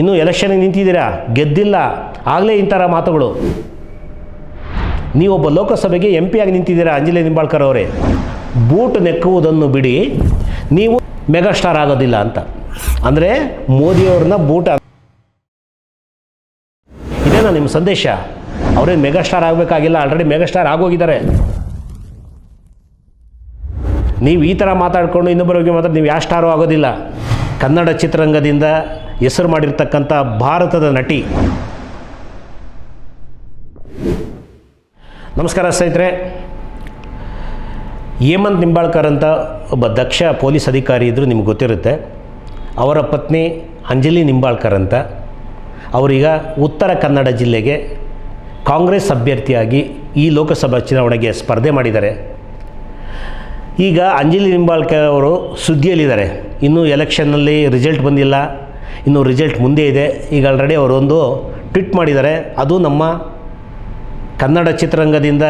ಇನ್ನೂ ಎಲೆಕ್ಷನ್ಗೆ ನಿಂತಿದ್ದೀರಾ? ಗೆದ್ದಿಲ್ಲ. ಆಗಲೇ ಇಂಥರ ಮಾತುಗಳು. ನೀವೊಬ್ಬ ಲೋಕಸಭೆಗೆ ಎಂ ಆಗಿ ನಿಂತಿದ್ದೀರಾ, ಅಂಜಲಿ ನಿಂಬಾಳ್ಕರ್ ಅವರೇ? ಬೂಟ್ ನೆಕ್ಕುವುದನ್ನು ಬಿಡಿ. ನೀವು ಮೆಗಾಸ್ಟಾರ್ ಆಗೋದಿಲ್ಲ ಅಂತ. ಅಂದರೆ ಮೋದಿಯವ್ರನ್ನ ಬೂಟ್ ಇದೇನಾ ನಿಮ್ಮ ಸಂದೇಶ? ಅವರೇನು ಮೆಗಾಸ್ಟಾರ್ ಆಗಬೇಕಾಗಿಲ್ಲ ಆಲ್ರೆಡಿ ಮೆಗಾಸ್ಟಾರ್ ಆಗೋಗಿದ್ದಾರೆ. ನೀವು ಈ ಥರ ಮಾತಾಡಿಕೊಂಡು ಇನ್ನೊಬ್ಬರಿಗೆ ಮಾತಾಡಿ ನೀವು ಯಾವ ಸ್ಟಾರು ಆಗೋದಿಲ್ಲ. ಕನ್ನಡ ಚಿತ್ರರಂಗದಿಂದ ಹೆಸರು ಮಾಡಿರ್ತಕ್ಕಂಥ ಭಾರತದ ನಟಿ. ನಮಸ್ಕಾರ ಸ್ನೇಹಿತರೆ. ಹೇಮಂತ್ ನಿಂಬಾಳ್ಕರ್ ಅಂತ ಒಬ್ಬ ದಕ್ಷ ಪೊಲೀಸ್ ಅಧಿಕಾರಿ ಇದ್ದರು ನಿಮ್ಗೆ ಗೊತ್ತಿರುತ್ತೆ. ಅವರ ಪತ್ನಿ ಅಂಜಲಿ ನಿಂಬಾಳ್ಕರ್ ಅಂತ. ಅವರೀಗ ಉತ್ತರ ಕನ್ನಡ ಜಿಲ್ಲೆಗೆ ಕಾಂಗ್ರೆಸ್ ಅಭ್ಯರ್ಥಿಯಾಗಿ ಈ ಲೋಕಸಭಾ ಚುನಾವಣೆಗೆ ಸ್ಪರ್ಧೆ ಮಾಡಿದ್ದಾರೆ. ಈಗ ಅಂಜಲಿ ನಿಂಬಾಳ್ಕರ್ ಅವರು ಸುದ್ದಿಯಲ್ಲಿದ್ದಾರೆ. ಇನ್ನೂ ಎಲೆಕ್ಷನ್ನಲ್ಲಿ ರಿಸಲ್ಟ್ ಬಂದಿಲ್ಲ. ಇನ್ನು ರಿಸಲ್ಟ್ ಮುಂದೆ ಇದೆ. ಈಗ ಆಲ್ರೆಡಿ ಅವರೊಂದು ಟ್ವಿಟ್ ಮಾಡಿದ್ದಾರೆ. ಅದು ನಮ್ಮ ಕನ್ನಡ ಚಿತ್ರರಂಗದಿಂದ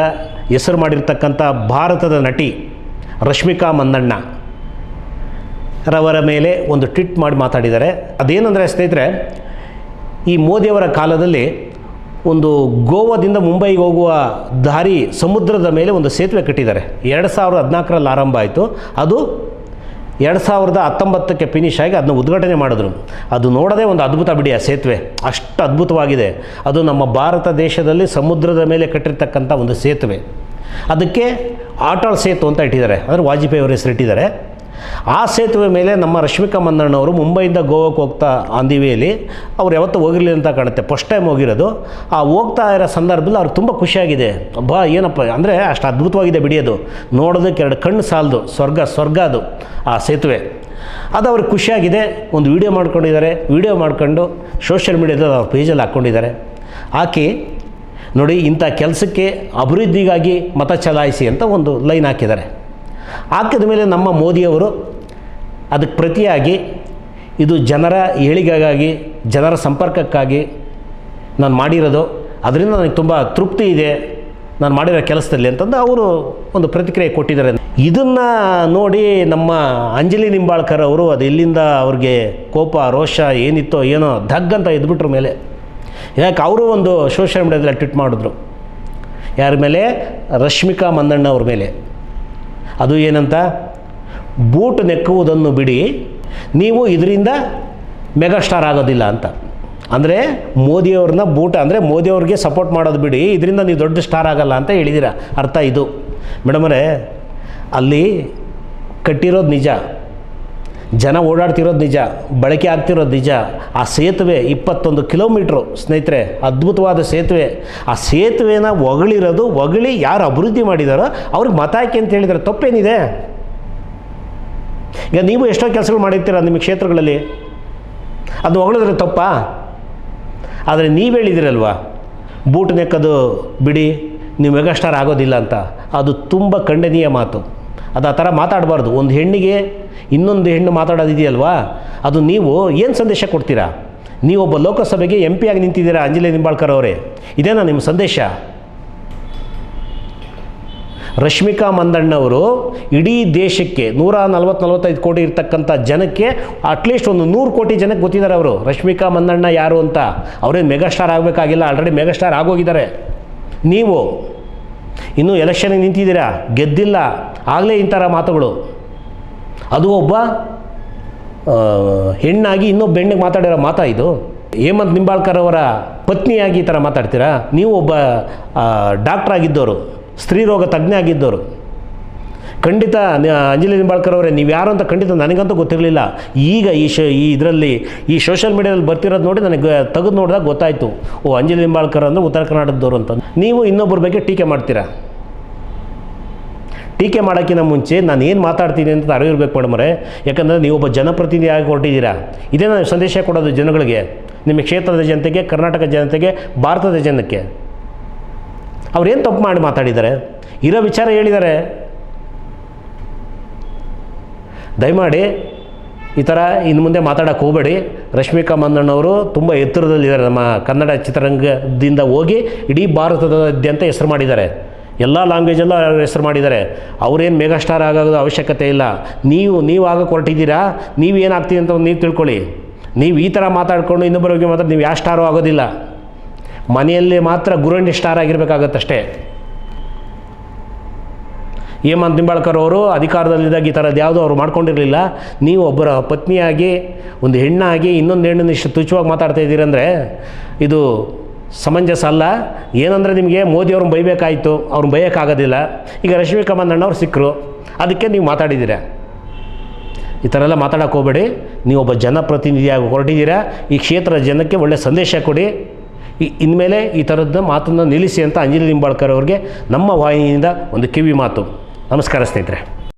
ಹೆಸರು ಮಾಡಿರ್ತಕ್ಕಂಥ ಭಾರತದ ನಟಿ ರಶ್ಮಿಕಾ ಮಂದಣ್ಣ ರವರ ಮೇಲೆ ಒಂದು ಟ್ವಿಟ್ ಮಾಡಿ ಮಾತಾಡಿದ್ದಾರೆ. ಅದೇನಂದರೆ ಸ್ನೇಹಿತರೆ, ಈ ಮೋದಿಯವರ ಕಾಲದಲ್ಲಿ ಒಂದು ಗೋವಾದಿಂದ ಮುಂಬೈಗೆ ಹೋಗುವ ದಾರಿ ಸಮುದ್ರದ ಮೇಲೆ ಒಂದು ಸೇತುವೆ ಕಟ್ಟಿದ್ದಾರೆ. ಎರಡು ಸಾವಿರದ ಹದಿನಾಲ್ಕರಲ್ಲಿ ಆರಂಭ ಆಯಿತು. ಅದು ಎರಡು ಸಾವಿರದ ಹತ್ತೊಂಬತ್ತಕ್ಕೆ ಫಿನಿಶ್ ಆಗಿ ಅದನ್ನ ಉದ್ಘಾಟನೆ ಮಾಡಿದ್ರು. ಅದು ನೋಡದೆ ಒಂದು ಅದ್ಭುತ ಬಿಡಿ ಆ ಸೇತುವೆ. ಅಷ್ಟು ಅದ್ಭುತವಾಗಿದೆ. ಅದು ನಮ್ಮ ಭಾರತ ದೇಶದಲ್ಲಿ ಸಮುದ್ರದ ಮೇಲೆ ಕಟ್ಟಿರ್ತಕ್ಕಂಥ ಒಂದು ಸೇತುವೆ. ಅದಕ್ಕೆ ಆಟಾಳ್ ಸೇತು ಅಂತ ಇಟ್ಟಿದ್ದಾರೆ. ಅಂದರೆ ವಾಜಪೇಯಿ ಅವರ ಹೆಸರು ಇಟ್ಟಿದ್ದಾರೆ. ಆ ಸೇತುವೆ ಮೇಲೆ ನಮ್ಮ ರಶ್ಮಿಕಾ ಮಂದಣ್ಣವರು ಮುಂಬೈಯಿಂದ ಗೋವಾಕ್ಕೆ ಹೋಗ್ತಾ ಆನ್ ದಿ ವೇಲಿ ಅವ್ರು ಯಾವತ್ತೂ ಹೋಗಿರಲಿ ಅಂತ ಕಾಣುತ್ತೆ. ಫಸ್ಟ್ ಟೈಮ್ ಹೋಗಿರೋದು. ಆ ಹೋಗ್ತಾ ಇರೋ ಸಂದರ್ಭದಲ್ಲಿ ಅವ್ರಿಗೆ ತುಂಬ ಖುಷಿಯಾಗಿದೆ. ಬಾ, ಏನಪ್ಪ, ಅಂದರೆ ಅಷ್ಟು ಅದ್ಭುತವಾಗಿದೆ ಬಿಡಿಯೋದು ನೋಡೋದಕ್ಕೆ ಎರಡು ಕಣ್ಣು ಸಾಲದು. ಸ್ವರ್ಗ ಸ್ವರ್ಗ ಅದು ಆ ಸೇತುವೆ. ಅದು ಅವ್ರಿಗೆ ಖುಷಿಯಾಗಿದೆ. ಒಂದು ವೀಡಿಯೋ ಮಾಡ್ಕೊಂಡಿದ್ದಾರೆ. ವೀಡಿಯೋ ಮಾಡ್ಕೊಂಡು ಸೋಷಿಯಲ್ ಮೀಡಿಯಾದಲ್ಲಿ ಅವ್ರ ಪೇಜಲ್ಲಿ ಹಾಕ್ಕೊಂಡಿದ್ದಾರೆ. ಹಾಕಿ, ನೋಡಿ, ಇಂಥ ಕೆಲಸಕ್ಕೆ ಅಭಿವೃದ್ಧಿಗಾಗಿ ಮತ ಚಲಾಯಿಸಿ ಅಂತ ಒಂದು ಲೈನ್ ಹಾಕಿದ್ದಾರೆ. ಹಾಕಿದ ಮೇಲೆ ನಮ್ಮ ಮೋದಿಯವರು ಅದಕ್ಕೆ ಪ್ರತಿಯಾಗಿ ಇದು ಜನರ ಏಳಿಗೆಗಾಗಿ, ಜನರ ಸಂಪರ್ಕಕ್ಕಾಗಿ ನಾನು ಮಾಡಿರೋದು. ಅದರಿಂದ ನನಗೆ ತುಂಬ ತೃಪ್ತಿ ಇದೆ ನಾನು ಮಾಡಿರೋ ಕೆಲಸದಲ್ಲಿ ಅಂತಂದು ಅವರು ಒಂದು ಪ್ರತಿಕ್ರಿಯೆ ಕೊಟ್ಟಿದ್ದಾರೆ. ಇದನ್ನು ನೋಡಿ ನಮ್ಮ ಅಂಜಲಿ ನಿಂಬಾಳ್ಕರ್ ಅವರು ಅದು ಎಲ್ಲಿಂದ ಅವ್ರಿಗೆ ಕೋಪ, ರೋಷ, ಏನಿತ್ತೋ ಏನೋ ಧಗ್ ಅಂತ ಎದ್ಬಿಟ್ರ ಮೇಲೆ. ಯಾಕೆ ಅವರು ಒಂದು ಸೋಷಿಯಲ್ ಮೀಡ್ಯಾದಲ್ಲಿ ಟ್ವಿಟ್ ಮಾಡಿದ್ರು. ಯಾರ ಮೇಲೆ? ರಶ್ಮಿಕಾ ಮಂದಣ್ಣ ಅವ್ರ ಮೇಲೆ. ಅದು ಏನಂತ? ಬೂಟ್ ನೆಕ್ಕುವುದನ್ನು ಬಿಡಿ, ನೀವು ಇದರಿಂದ ಮೆಗಾಸ್ಟಾರ್ ಆಗೋದಿಲ್ಲ ಅಂತ. ಅಂದರೆ ಮೋದಿಯವ್ರನ್ನ ಬೂಟ್, ಅಂದರೆ ಮೋದಿಯವ್ರಿಗೆ ಸಪೋರ್ಟ್ ಮಾಡೋದು ಬಿಡಿ, ಇದರಿಂದ ನೀವು ದೊಡ್ಡ ಸ್ಟಾರ್ ಆಗಲ್ಲ ಅಂತ ಹೇಳಿದ್ದೀರ ಅರ್ಥ ಇದು. ಮೇಡಮರೇ ಅಲ್ಲಿ ಕಟ್ಟಿರೋದು ನಿಜ. ಜನ ಓಡಾಡ್ತಿರೋದು ನಿಜ, ಬಳಕೆ ಆಗ್ತಿರೋದು ನಿಜ. ಆ ಸೇತುವೆ ಇಪ್ಪತ್ತೊಂದು ಕಿಲೋಮೀಟ್ರು ಸ್ನೇಹಿತರೆ, ಅದ್ಭುತವಾದ ಸೇತುವೆ. ಆ ಸೇತುವೆನ ಹೊಗಳಿರೋದು, ಹೊಗಳಿ ಯಾರು ಅಭಿವೃದ್ಧಿ ಮಾಡಿದಾರೋ ಅವ್ರಿಗೆ ಮತ ಹಾಕಿ ಅಂತ ಹೇಳಿದರೆ. ತಪ್ಪೇನಿದೆ? ಈಗ ನೀವು ಎಷ್ಟೋ ಕೆಲಸಗಳು ಮಾಡಿರ್ತೀರ ನಿಮ್ಮ ಕ್ಷೇತ್ರಗಳಲ್ಲಿ. ಅದು ಹೊಗಳಿದ್ರೆ ತಪ್ಪಾ? ಆದರೆ ನೀವು ಹೇಳಿದಿರಲ್ವಾ? ಬೂಟ್ ನೆಕ್ಕದು ಬಿಡಿ, ನೀವು ಮೆಗಾಸ್ಟಾರ್ ಆಗೋದಿಲ್ಲ ಅಂತ. ಅದು ತುಂಬ ಖಂಡನೀಯ ಮಾತು. ಅದು ಆ ಥರ ಮಾತಾಡಬಾರ್ದು. ಒಂದು ಹೆಣ್ಣಿಗೆ ಇನ್ನೊಂದು ಹೆಣ್ಣು ಮಾತಾಡೋದಿದೆಯಲ್ವಾ? ಅದು ನೀವು ಏನು ಸಂದೇಶ ಕೊಡ್ತೀರಾ? ನೀವೊಬ್ಬ ಲೋಕಸಭೆಗೆ ಎಂ ಪಿ ಆಗಿ ನಿಂತಿದ್ದೀರಾ ಅಂಜಲಿ ನಿಂಬಾಳ್ಕರ್ ಅವರೇ? ಇದೇನಾ ನಿಮ್ಮ ಸಂದೇಶ? ರಶ್ಮಿಕಾ ಮಂದಣ್ಣವರು ಇಡೀ ದೇಶಕ್ಕೆ ನೂರ ನಲ್ವತ್ತು ನಲ್ವತ್ತೈದು ಕೋಟಿ ಇರ್ತಕ್ಕಂಥ ಜನಕ್ಕೆ ಅಟ್ಲೀಸ್ಟ್ ಒಂದು ನೂರು ಕೋಟಿ ಜನಕ್ಕೆ ಗೊತ್ತಿದ್ದಾರೆ ಅವರು. ರಶ್ಮಿಕಾ ಮಂದಣ್ಣ ಯಾರು ಅಂತ. ಅವರೇನು ಮೆಗಾಸ್ಟಾರ್ ಆಗಬೇಕಾಗಿಲ್ಲ. ಆಲ್ರೆಡಿ ಮೆಗಾಸ್ಟಾರ್ ಆಗೋಗಿದ್ದಾರೆ. ನೀವು ಇನ್ನೂ ಎಲೆಕ್ಷನಿಗೆ ನಿಂತಿದ್ದೀರಾ? ಗೆದ್ದಿಲ್ಲ. ಆಗಲೇ ಇಂಥರ ಮಾತುಗಳು. ಅದು ಒಬ್ಬ ಹೆಣ್ಣಾಗಿ ಇನ್ನೊಬ್ಬ ಹೆಣ್ಣಿಗೆ ಮಾತಾಡಿರೋ ಮಾತಾ ಇದು? ಹೇಮಂತ್ ನಿಂಬಾಳ್ಕರ್ ಅವರ ಪತ್ನಿಯಾಗಿ ಈ ಥರ ಮಾತಾಡ್ತೀರಾ? ನೀವು ಒಬ್ಬ ಡಾಕ್ಟ್ರ್ ಆಗಿದ್ದವರು ಸ್ತ್ರೀ ರೋಗ ತಜ್ಞ ಆಗಿದ್ದವರು. ಖಂಡಿತ ಅಂಜಲಿ ನಿಂಬಾಳ್ಕರ್ ಅವರೇ, ನೀವು ಯಾರು ಅಂತ ಖಂಡಿತ ನನಗಂತೂ ಗೊತ್ತಿರಲಿಲ್ಲ. ಈಗ ಈ ಶ ಈ ಇದರಲ್ಲಿ, ಈ ಸೋಷಿಯಲ್ ಮೀಡಿಯಾದಲ್ಲಿ ಬರ್ತಿರೋದು ನೋಡಿ ನನಗೆ ತೆಗೆದು ನೋಡಿದಾಗ ಗೊತ್ತಾಯಿತು. ಓ, ಅಂಜಲಿ ನಿಂಬಾಳ್ಕರ್ ಅಂದರೆ ಉತ್ತರ ಕರ್ನಾಟಕದವರು ಅಂತ. ನೀವು ಇನ್ನೊಬ್ಬರ ಬಗ್ಗೆ ಟೀಕೆ ಮಾಡ್ತೀರಾ? ಟೀಕೆ ಮಾಡೋಕ್ಕಿಂತ ಮುಂಚೆ ನಾನು ಏನು ಮಾತಾಡ್ತೀನಿ ಅಂತ ಅರಿವಿರ್ಬೇಕು ಮೇಡಮರೇ ಯಾಕಂದರೆ ನೀವೊಬ್ಬ ಜನಪ್ರತಿನಿಧಿ ಆಗಿ ಹೊರಟಿದ್ದೀರಾ ಇದೇ ನಾನು ಸಂದೇಶ ಕೊಡೋದು ಜನಗಳಿಗೆ. ನಿಮ್ಮ ಕ್ಷೇತ್ರದ ಜನತೆಗೆ, ಕರ್ನಾಟಕ ಜನತೆಗೆ, ಭಾರತದ ಜನಕ್ಕೆ. ಅವ್ರೇನು ತಪ್ಪು ಮಾಡಿ ಮಾತಾಡಿದ್ದಾರೆ? ಇರೋ ವಿಚಾರ ಹೇಳಿದ್ದಾರೆ. ದಯಮಾಡಿ ಈ ಥರ ಇನ್ನು ಮುಂದೆ ಮಾತಾಡೋಕ್ಕೆ ಹೋಗಬೇಡಿ. ರಶ್ಮಿಕಾ ಮಂದಣ್ಣವರು ತುಂಬ ಎತ್ತರದಲ್ಲಿದ್ದಾರೆ. ನಮ್ಮ ಕನ್ನಡ ಚಿತ್ರರಂಗದಿಂದ ಹೋಗಿ ಇಡೀ ಭಾರತದಾದ್ಯಂತ ಹೆಸರು ಮಾಡಿದ್ದಾರೆ. ಎಲ್ಲ ಲ್ಯಾಂಗ್ವೇಜಲ್ಲೂ ಅವ್ರ ಹೆಸರು ಮಾಡಿದ್ದಾರೆ. ಅವರೇನು ಮೆಗಾಸ್ಟಾರ್ ಆಗೋದು ಅವಶ್ಯಕತೆ ಇಲ್ಲ. ನೀವು ನೀವು ಆಗ ಹೊರಟಿದ್ದೀರಾ? ನೀವು ಏನಾಗ್ತೀವಿ ಅಂತ ನೀವು ತಿಳ್ಕೊಳ್ಳಿ. ನೀವು ಈ ಥರ ಮಾತಾಡ್ಕೊಂಡು ಇನ್ನೊಬ್ಬರಿಗೆ ಮಾತ್ರ ನೀವು ಯಾವ ಸ್ಟಾರು ಆಗೋದಿಲ್ಲ. ಮನೆಯಲ್ಲಿ ಮಾತ್ರ ಗುರುಂಡಿ ಸ್ಟಾರ್ ಆಗಿರಬೇಕಾಗತ್ತಷ್ಟೇ. ಹೇಮಂತ್ ನಿಂಬಾಳ್ಕರ್ ಅವರು ಅಧಿಕಾರದಲ್ಲಿದ್ದಾಗ ಈ ಥರದ್ದು ಯಾವುದೂ ಅವರು ಮಾಡ್ಕೊಂಡಿರಲಿಲ್ಲ. ನೀವು ಒಬ್ಬರ ಪತ್ನಿಯಾಗಿ, ಒಂದು ಹೆಣ್ಣಾಗಿ, ಇನ್ನೊಂದು ಹೆಣ್ಣನ್ನು ಇಷ್ಟು ತುಚ್ಚವಾಗಿ ಮಾತಾಡ್ತಾ ಇದ್ದೀರಂದರೆ ಇದು ಸಮಂಜಸ ಅಲ್ಲ. ಏನಂದರೆ ನಿಮಗೆ ಮೋದಿಯವ್ರನ್ನ ಬೈಬೇಕಾಯಿತು, ಅವ್ರನ್ನ ಬೈಯೋಕ್ಕಾಗೋದಿಲ್ಲ. ಈಗ ರಶ್ಮಿಕಾ ಮಂದಣ್ಣವ್ರು ಸಿಕ್ಕರು. ಅದಕ್ಕೆ ನೀವು ಮಾತಾಡಿದ್ದೀರ? ಈ ಥರ ಎಲ್ಲ ಮಾತಾಡೋಕೆ ಹೋಗಬೇಡಿ. ನೀವು ಒಬ್ಬ ಜನಪ್ರತಿನಿಧಿಯಾಗಿ ಹೊರಟಿದ್ದೀರಾ. ಈ ಕ್ಷೇತ್ರದ ಜನಕ್ಕೆ ಒಳ್ಳೆಯ ಸಂದೇಶ ಕೊಡಿ. ಈ ಇನ್ಮೇಲೆ ಈ ಥರದ ಮಾತನ್ನು ನಿಲ್ಲಿಸಿ ಅಂತ ಅಂಜಲಿ ನಿಂಬಾಳ್ಕರ್ ಅವ್ರಿಗೆ ನಮ್ಮ ವಾಹಿನಿಯಿಂದ ಒಂದು ಕಿವಿ ಮಾತು. ನಮಸ್ಕಾರ ಸ್ನೇಹಿತರೆ.